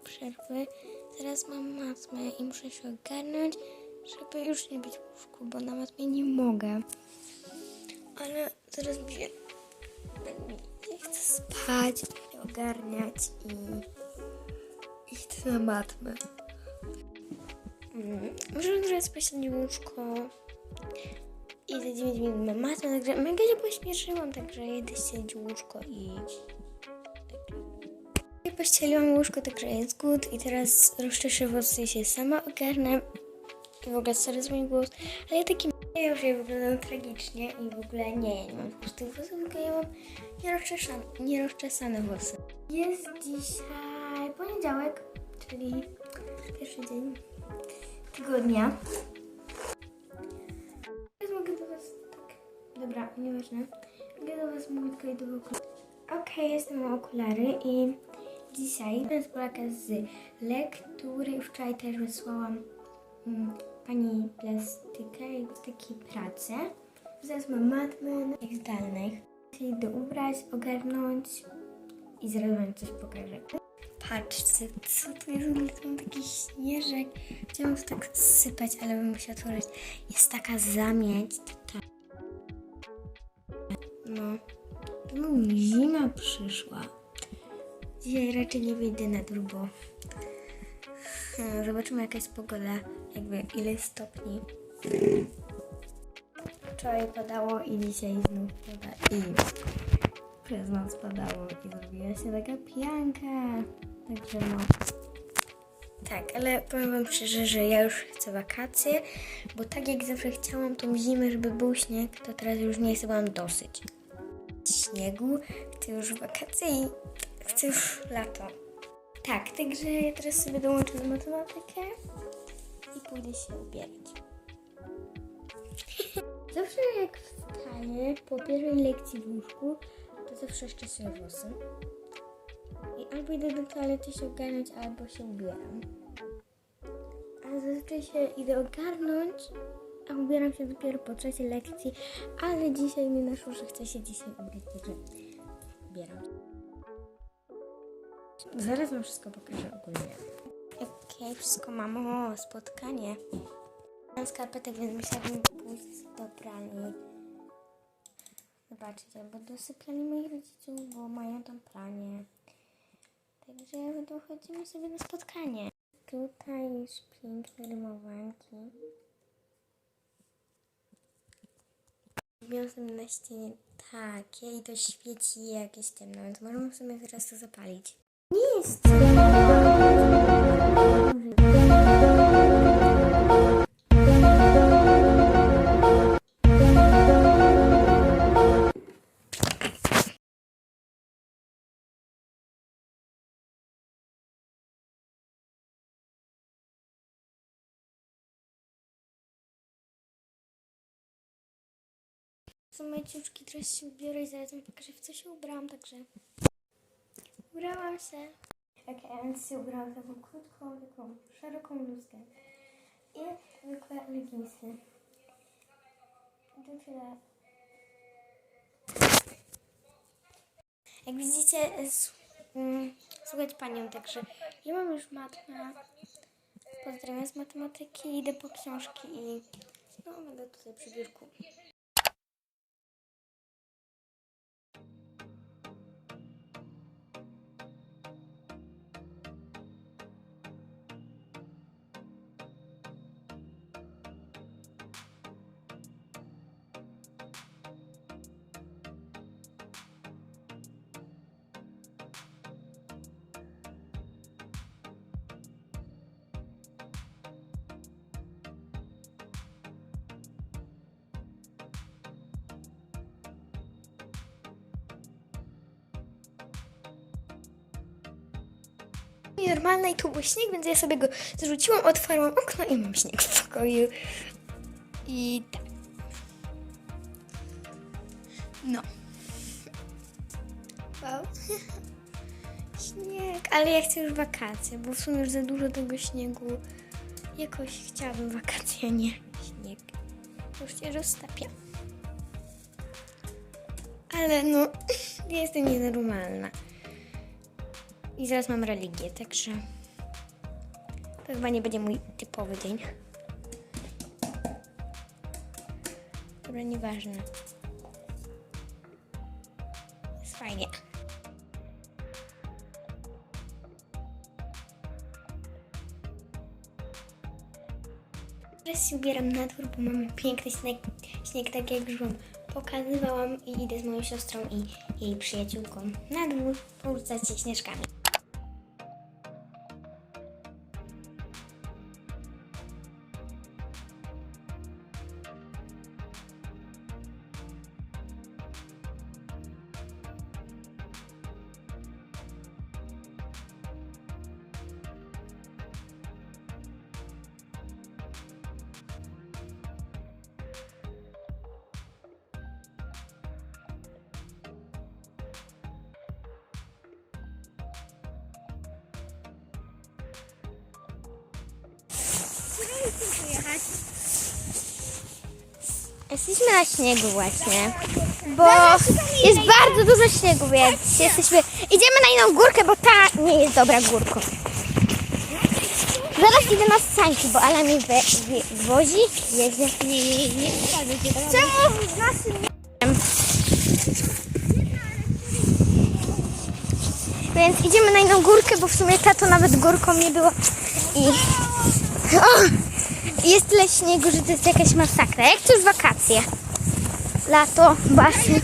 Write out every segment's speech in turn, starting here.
teraz trochę przerwy. Teraz mam matmę i muszę się ogarnąć, żeby już nie być w łóżku, bo na matmie nie mogę. Ale zaraz mnie... Nie chcę spać, i ogarniać i... i chcę na matmę. Mm. Możemy trochę spać na łóżko. I za 9 minut mam matmę, także mega się pośpieszyłam, także jedę siedzieć łóżko i... Pościeliłam łóżko, także jest good i teraz rozczeszę włosy i się sama ogarnę. I w ogóle sorry mój głos, ale ja taki ja już wyglądam tragicznie i w ogóle nie, ja nie mam pustych włosów, tylko ja mam nierozczesane, włosy. Jest dzisiaj poniedziałek, czyli pierwszy dzień tygodnia. Teraz mogę do was tak. Dobra, nieważne. Mogę do was mówić tylko i do. Okej, jestem mam okulary i dzisiaj to jest Polaka z lektury. Wczoraj też wysłałam mm, pani plastykę i takie prace. Zaraz mam matmę jak zdalnych. Czyli do ubrać, ogarnąć i zaraz wam coś pokażę. Patrzcie, co tu jest? Tam taki śnieżek. Chciałam to tak sypać, ale bym musiała otworzyć. Jest taka zamieć tutaj. No. No, zima przyszła. Dzisiaj raczej nie wyjdę na dół, bo hmm, zobaczymy jaka jest pogoda, jakby ile stopni. Wczoraj padało i dzisiaj znów pada i przez noc padało i zrobiła się taka pianka. Także no. Tak, ale powiem wam szczerze, że ja już chcę wakacje, bo tak jak zawsze chciałam tą zimę, żeby był śnieg, to teraz już nie chcę, mam dosyć śniegu, chcę już wakacje i chcę już lato. Tak, także ja teraz sobie dołączę z matematykę i pójdę się ubierać. Zawsze jak wstaję po pierwszej lekcji w łóżku, to zawsze szczesuję włosy. I albo idę do toalety się ogarnąć, albo się ubieram. A zazwyczaj się idę ogarnąć, a ubieram się dopiero po trzeciej lekcji, ale dzisiaj mi naszło, że chcę się dzisiaj ubrać, także ubieram. Zaraz wam wszystko pokażę ogólnie. Okej, wszystko mam. O, spotkanie. Mam skarpetek, więc musiałabym pójść do pralni. Zobaczcie, albo do sypialni moich rodziców, bo mają tam pranie. Także dochodzimy sobie na spotkanie. Tutaj już piękne rymowanki. Wiozłem na ścianie takie i to świeci jakieś ciemno, więc możemy sobie teraz to zapalić. Nie Są moje ciuszki, teraz się ubiorę i zaraz wam pokażę, w co się ubrałam, także... Ubrałam się. A więc się ubrałam taką krótką, taką szeroką bluzkę. I zwykłe leginsy. To tyle. Jak widzicie, mm, słuchać panią, także ja mam już matmę. Pozdrawiam z matematyki, idę po książki i no będę tutaj przy biurku. I normalne i tu był śnieg, więc ja sobie go zrzuciłam, otwarłam okno i mam śnieg w pokoju. I tak. No. Wow. Śnieg, ale ja chcę już wakacje, bo w sumie już za dużo tego śniegu. Jakoś chciałabym wakacje, a nie śnieg. Już się roztapia. Ale no, jestem nienormalna. I zaraz mam religię, także to chyba nie będzie mój typowy dzień. Dobra, nieważne. Jest fajnie. Teraz się ubieram na dwór, bo mamy piękny śnieg, śnieg tak jak już Wam pokazywałam i idę z moją siostrą i jej przyjaciółką na dwór porzucać się śnieżkami. Jesteśmy na śniegu właśnie, bo jest bardzo dużo śniegu, więc jesteśmy... Idziemy na inną górkę, bo ta nie jest dobra górką. Zaraz idę na sańki, bo Ala mi we, wie, wozi, jedzie. Nie, nie, nie. Czemu z. Więc idziemy na inną górkę, bo w sumie ta to nawet górką nie było. I... O! Jest tyle śniegu, że to jest jakaś masakra. Jak to już wakacje? Lato, basen.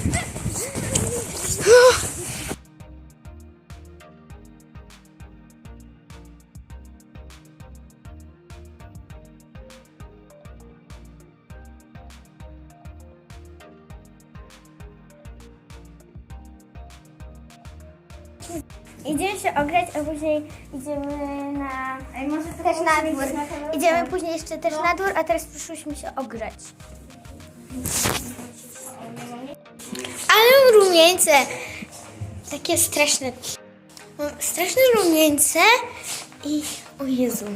Ograć, później idziemy na... też na dwór. Idziemy później jeszcze też na dwór, a teraz przyszłyśmy się ogrzać. Ale mam rumieńce. Takie straszne. Mam straszne rumieńce i... O Jezu.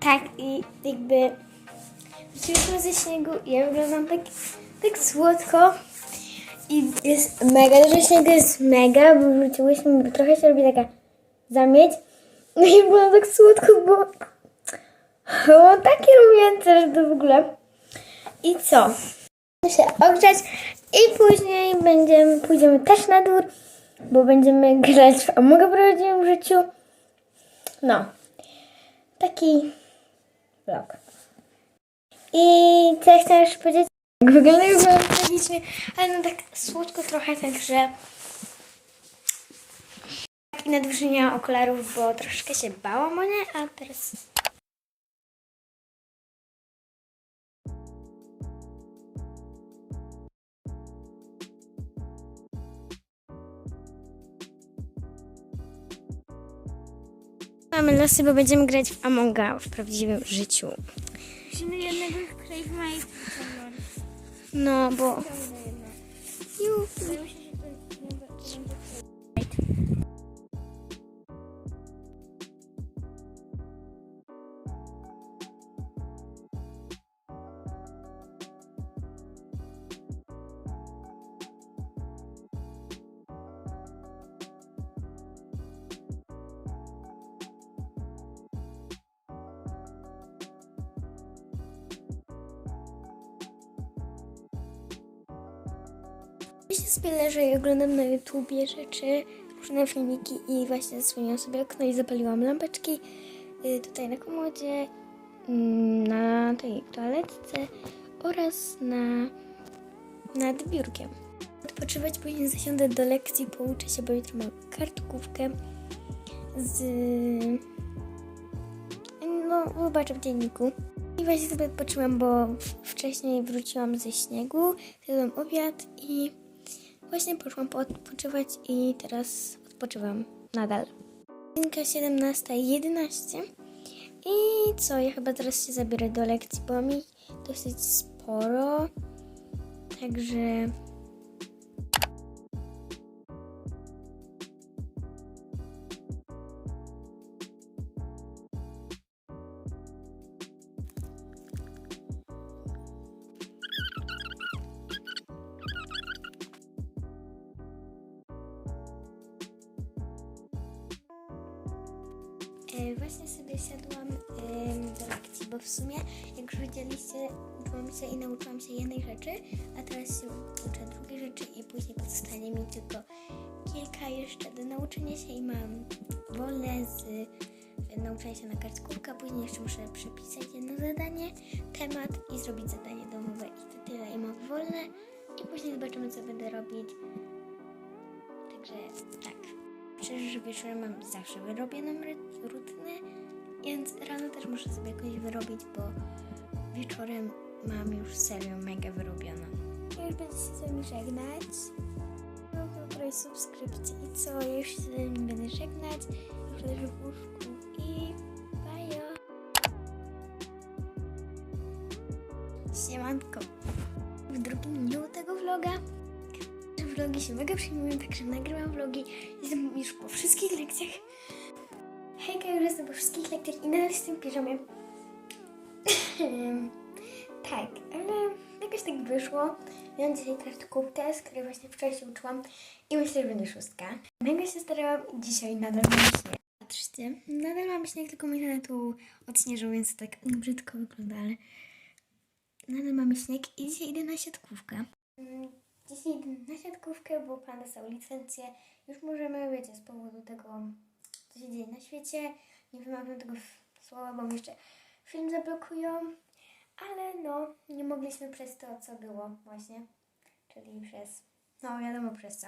Tak, i jakby... Wróciłyśmy ze śniegu i ja wyglądam tak, tak słodko. I jest mega dużo śniegu, jest mega, bo wróciłyśmy, bo trochę się robi taka zamieć. No i było tak słodko, bo było takie rumieńce, że to w ogóle. I co? Się ogrzać i później będziemy, pójdziemy też na dwór, bo będziemy grać w Amoga w życiu. No. Taki vlog. I co jeszcze powiedzieć? Jak wyglądają byłem tragicznie, ale no tak słodko trochę, także... I na dworze nie miałam okularów, bo troszkę się bałam o nie, a teraz... Mamy losy, bo będziemy grać w Amonga w prawdziwym życiu. Musimy jednego Crave Maze No, bo... się sobie leżę i oglądam na YouTubie rzeczy, różne filmiki i właśnie zasłoniłam sobie okno i zapaliłam lampeczki y, tutaj na komodzie, mm, na tej toaletce oraz na nad biurkiem. Odpoczywać, później zasiądę do lekcji, pouczę się, bo jutro mam kartkówkę z... No, zobaczę w dzienniku. I właśnie sobie odpoczyłam, bo wcześniej wróciłam ze śniegu, zjadłam obiad i właśnie poszłam odpoczywać i teraz odpoczywam nadal. Godzinka 17.11 i co, ja chyba teraz się zabiorę do lekcji, bo mi dosyć sporo, także... nauczenia się na kartkówkę, a później jeszcze muszę przepisać jedno zadanie, temat i zrobić zadanie domowe i to tyle i mam wolne i później zobaczymy co będę robić. Także tak. Że wieczorem mam zawsze wyrobioną rutynę, więc rano też muszę sobie jakąś wyrobić, bo wieczorem mam już serio mega wyrobioną. Ja już będę się z wami żegnać. Mam której subskrypcji i co, ja już się z wami będę żegnać. Już leżę w łóżku i Siemanko. W drugim dniu tego vloga vlogi się mega przyjmują, także nagrywam vlogi. Jestem już po wszystkich lekcjach. Hejka, już jestem po wszystkich lekcjach i nadal jestem w piżamie. tak, ale jakoś tak wyszło. Miałam dzisiaj kartkówkę, z której właśnie wczoraj się uczyłam i myślę, że będzie szóstka. Mega się starałam i dzisiaj nadal mam śnieg. Patrzcie, nadal mam śnieg, tylko tata tu odśnieżył, więc tak brzydko wygląda, ale nadal mamy śnieg i dzisiaj idę na siatkówkę. Mm, Dzisiaj idę na siatkówkę, bo pan dostał licencję. Już możemy, wiecie, z powodu tego, co się dzieje na świecie. Nie wymawiam tego słowa, bo mi jeszcze film zablokują. Ale no, nie mogliśmy przez to, co było właśnie. Czyli przez, no wiadomo przez co.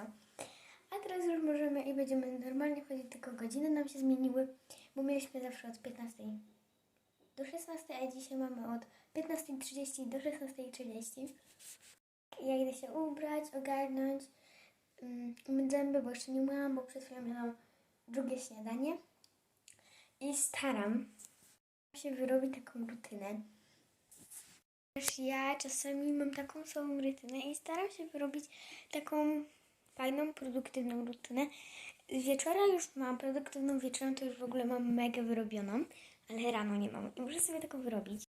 A teraz już możemy i będziemy normalnie chodzić, tylko godziny nam się zmieniły, bo mieliśmy zawsze od 15 do 16, a dzisiaj mamy od 15.30 do 16.30. Ja idę się ubrać, ogarnąć, um, umyć zęby, bo jeszcze nie umyłam, bo przed chwilą miałam drugie śniadanie. I staram się wyrobić taką rutynę. Też ja czasami mam taką samą rutynę i staram się wyrobić taką fajną, produktywną rutynę. Wieczora już mam produktywną wieczorem, to już w ogóle mam mega wyrobioną, ale rano nie mam i muszę sobie taką wyrobić.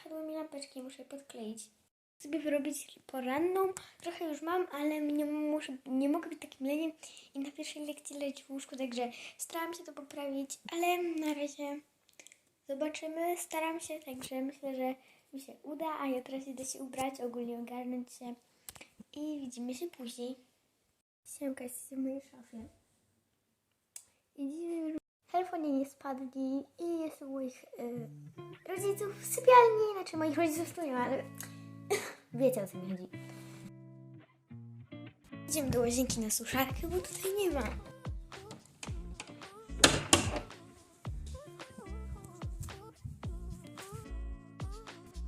Spadły mi lampeczki, muszę podkleić sobie wyrobić poranną. Trochę już mam, ale nie, muszę, nie mogę być takim leniem i na pierwszej lekcji lecieć w łóżku, także staram się to poprawić, ale na razie zobaczymy. Staram się, także myślę, że mi się uda, a ja teraz idę się ubrać, ogólnie ogarnąć się i widzimy się później. Siemka, jesteście w mojej szafie. Telefonie nie spadli i jest u moich y, rodziców w sypialni, znaczy moich rodziców tu nie ma, ale Wiecie o co mi chodzi. Idziemy do łazienki na suszarkę, bo tutaj nie ma.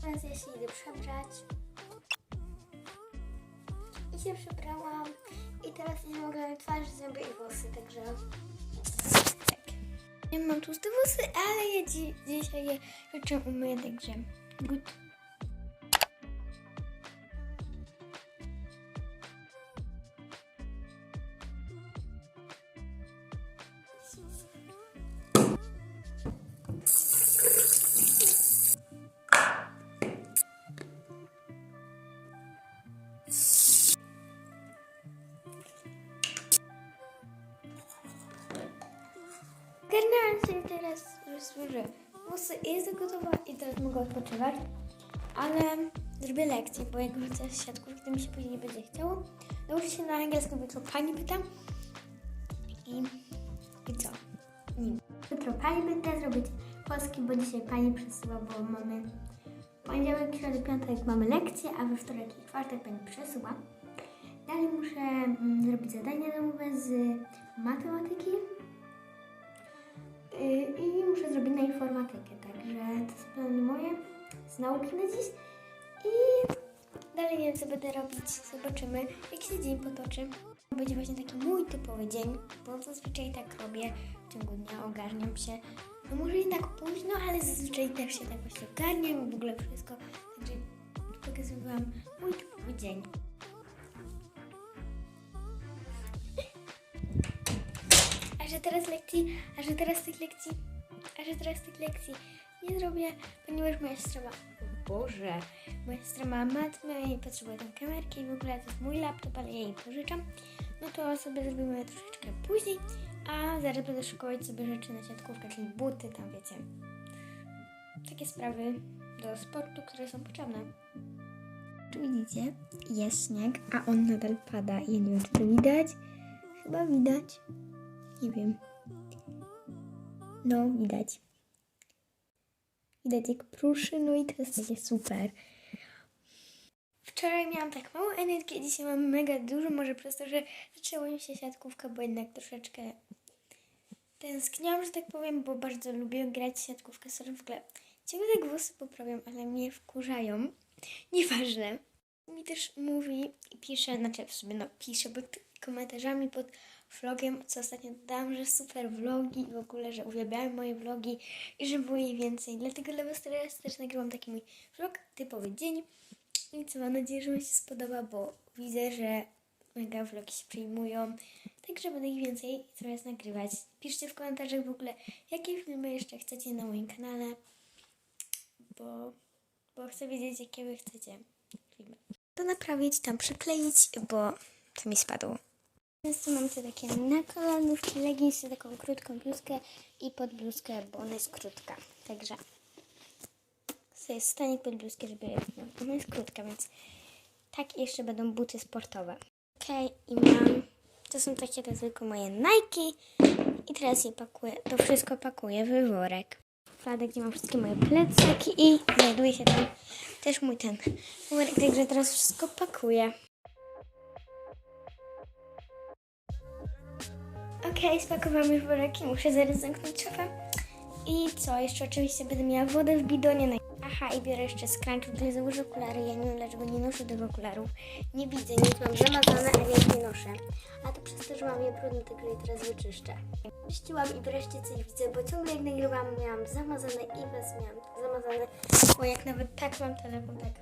Teraz ja się idę przebrać. I się przebrałam. I teraz nie mogę twarzy, zęby i włosy, także... Ja mam tłuste włosy, ale ja dzi- dzisiaj je rzeczą umyję, także... Good. Się teraz, że służę. Włosy jest gotowa i teraz mogę odpoczywać. Ale zrobię lekcję, bo jak z siatków, to mi się później nie będzie chciało. Nauczę się na angielskim, jutro pani pyta. I, i co? Nie. Jutro pani pyta zrobić polski, bo dzisiaj pani przesyła, bo mamy poniedziałek, środę, piątek mamy lekcję, a we wtorek i czwartek pani przesyła. Dalej muszę mm, zrobić zadania domowe z matematyki. Yy, I muszę zrobić na informatykę, także to są plany moje z nauki na dziś. I Dalej nie wiem, co będę robić. Zobaczymy, jak się dzień potoczy. Będzie właśnie taki mój typowy dzień, bo zazwyczaj tak robię w ciągu dnia, ogarniam się. No może nie tak późno, ale zazwyczaj też się tak właśnie ogarniam i w ogóle wszystko. Także pokazywałam mój typowy dzień. A że teraz lekcji, a że teraz tych lekcji, a że teraz tych lekcji nie zrobię, ponieważ moja siostra ma, Boże, moja siostra ma matmę i potrzebuje tam kamerki i w ogóle to jest mój laptop, ale ja jej pożyczam, no to sobie zrobimy troszeczkę później, a zaraz będę szykować sobie rzeczy na siatkówkę, czyli buty, tam wiecie, takie sprawy do sportu, które są potrzebne. Tu widzicie, jest śnieg, a on nadal pada. Ja nie wiem, czy to widać. Chyba widać. Nie wiem. No, widać. Widać jak pruszy, no i to jest takie super. Wczoraj miałam tak mało energii, dzisiaj mam mega dużo, może przez to, że zaczęła mi się siatkówka, bo jednak troszeczkę tęskniłam, że tak powiem, bo bardzo lubię grać siatkówkę. Sorry, w ogóle ciągle tak włosy poprawiam, ale mnie wkurzają. Nieważne. Mi też mówi i pisze, znaczy w sumie no pisze pod komentarzami pod vlogiem, co ostatnio dodałam, że super vlogi i w ogóle, że uwielbiają moje vlogi i że było jej więcej. Dlatego dla Was teraz też nagrywam taki mój vlog, typowy dzień. I co, mam nadzieję, że Wam się spodoba, bo widzę, że mega vlogi się przyjmują. Także będę ich więcej coraz nagrywać. Piszcie w komentarzach w ogóle, jakie filmy jeszcze chcecie na moim kanale, bo, bo chcę wiedzieć, jakie Wy chcecie filmy. To naprawić, tam przykleić, bo to mi spadło. Tu mam te takie na kolanówki, leginsy, taką krótką bluzkę i pod bluzkę, bo ona jest krótka. Także to jest stanik pod bluzkę, żeby no, ona jest krótka, więc tak jeszcze będą buty sportowe. Okej, i mam, to są takie te zwykłe moje Nike i teraz je pakuję, to wszystko pakuję w worek. Szufladę, gdzie mam wszystkie moje plecaki i znajduje się tam też mój ten worek, także teraz wszystko pakuję. Okej, spakowałam już worek muszę zaraz zamknąć szafę. I co, jeszcze oczywiście będę miała wodę w bidonie. Na... Aha, i biorę jeszcze scrunch, tutaj założę okulary. Ja nie wiem dlaczego nie noszę tych okularów. Nie widzę, nic mam zamazane, ale ja nie noszę. A to przez to, że mam je brudne, także je teraz wyczyszczę. Czyściłam i wreszcie coś widzę, bo ciągle jak nagrywałam miałam zamazane i was miałam zamazane. Bo jak nawet tak mam telefon, tak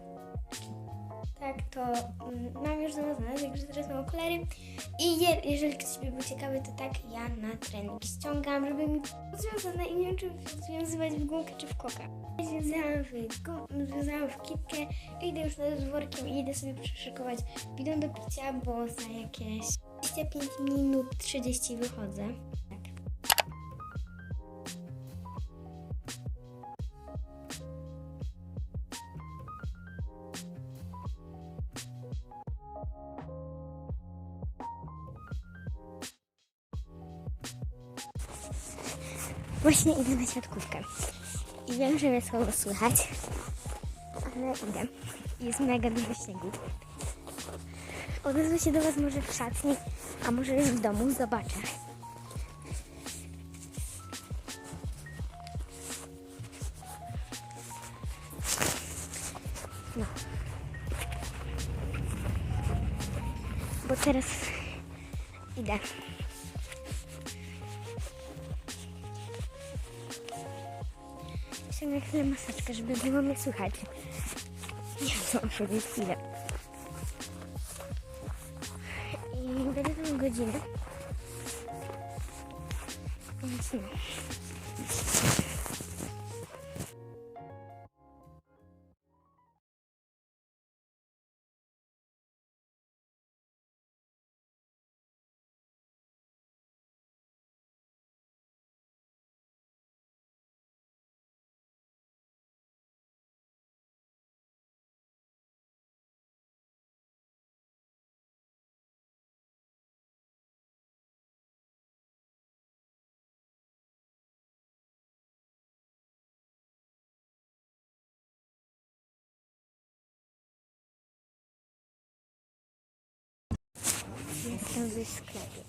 tak, to mm, mam już zamazane, także teraz mam okulary. I je, jeżeli ktoś by był ciekawy, to tak, ja na trening ściągam, żeby mi związane i nie wiem, czy związywać w gumkę czy w koka. Związałam w, związałam w kitkę, idę już z workiem i idę sobie przyszykować bidon do picia, bo za jakieś 25 minut 30 wychodzę. Właśnie idę na siatkówkę. I wiem, że mnie słabo słychać, ale idę. Jest mega dużo śniegu. Odezwę się do Was może w szatni, a może już w domu, zobaczę. No. Bo teraz idę. Chwilę maseczkę, żeby było mnie słychać. Ja mam powiedzieć chwilę. I będę tam godzinę. Jestem w sklepie.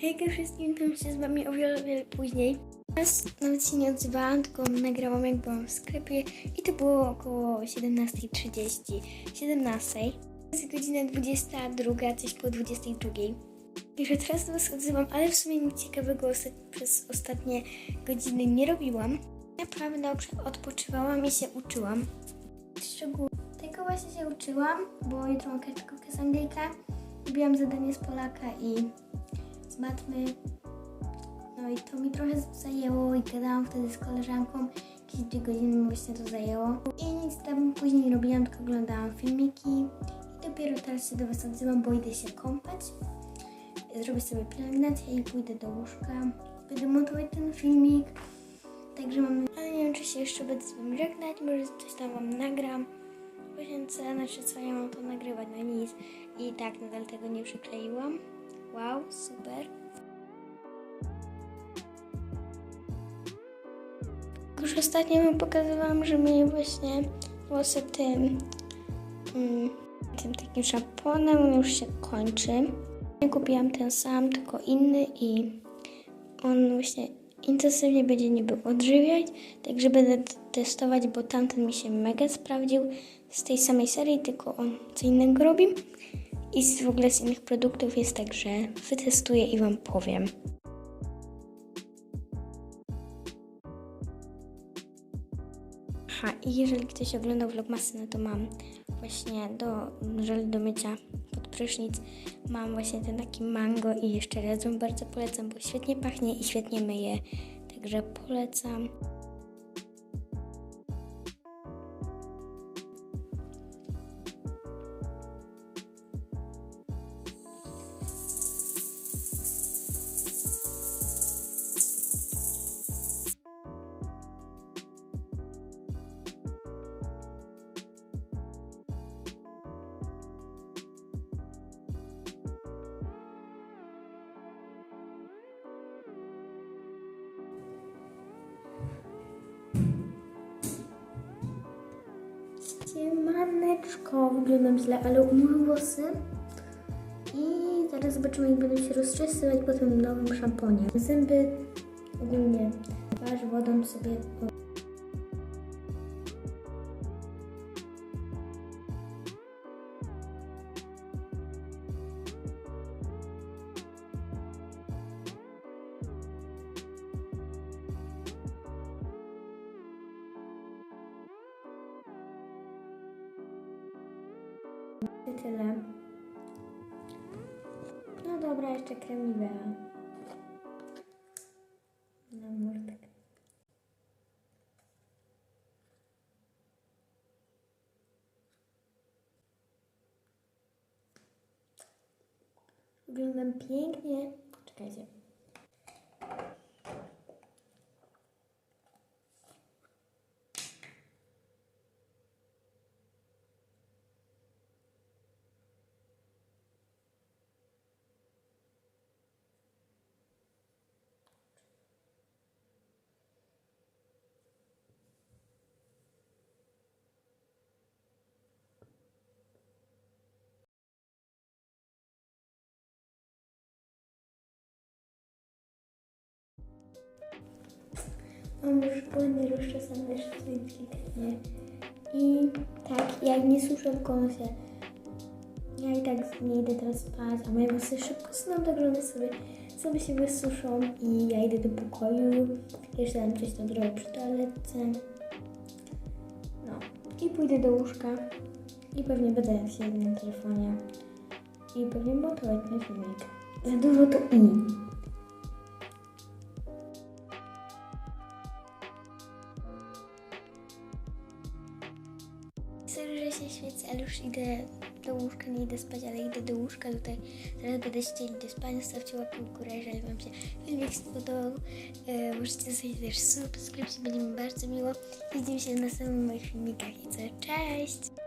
Hejka wszystkim, witam się z wami o wiele, wiele później. Teraz nawet się nie odzywałam, tylko nagrałam jak byłam w sklepie i to było około 17.30. 17. Jest godzina 22, coś po 22. I że teraz do Was odzywam, ale w sumie nic ciekawego przez ostatnie godziny nie robiłam. Naprawdę odpoczywałam i się uczyłam. Szczegół tego właśnie się uczyłam, bo jutro mam kartkówkę z Anglika. Robiłam zadanie z Polaka i z matmy. No i to mi trochę zajęło i gadałam wtedy z koleżanką. Jakieś dwie godziny mi właśnie to zajęło. I nic tam później nie robiłam, tylko oglądałam filmiki. I dopiero teraz się do Was odzywam, bo idę się kąpać. Zrobię sobie pielęgnację i pójdę do łóżka. Będę montować ten filmik. Także mam... Ale nie wiem, czy się jeszcze będę z Wami żegnać. Może coś tam Wam nagram. Łazience, znaczy co ja mam to nagrywać, no nic. I tak, nadal tego nie przykleiłam. Wow, super. Już ostatnio Wam pokazywałam, że myję właśnie włosy tym, mm, tym takim szamponem, on już się kończy. Ja kupiłam ten sam, tylko inny i on właśnie intensywnie będzie niby odżywiać, także będę testować, bo tamten mi się mega sprawdził z tej samej serii, tylko on co innego robi i z, w ogóle z innych produktów jest tak, że wytestuję i Wam powiem. Aha, i jeżeli ktoś oglądał vlogmasy, no to mam właśnie do żel do mycia prysznic. Mam właśnie ten taki mango i jeszcze raz Wam bardzo polecam, bo świetnie pachnie i świetnie myje. Także polecam. Szamponie. Zęby ogólnie twarz wodą sobie I Mam już błędy rozczesane jeszcze delikatnie. I tak, jak nie suszę w kąsie, ja i tak nie idę teraz spać, a moje włosy szybko sną, także one sobie, sobie się wysuszą i ja idę do pokoju. Jeszcze tam coś tam zrobię przy toaletce. No, i pójdę do łóżka i pewnie będę siedzieć na telefonie i pewnie montować ten filmik. Za dużo to i. idę do łóżka, nie idę spać, ale idę do łóżka tutaj. Zaraz będę chcieli do spania, zostawcie łapkę w górę, jeżeli Wam się filmik spodobał. E, możecie zostawić też subskrypcję, będzie mi bardzo miło. Widzimy się w następnych moich filmikach i co, cześć!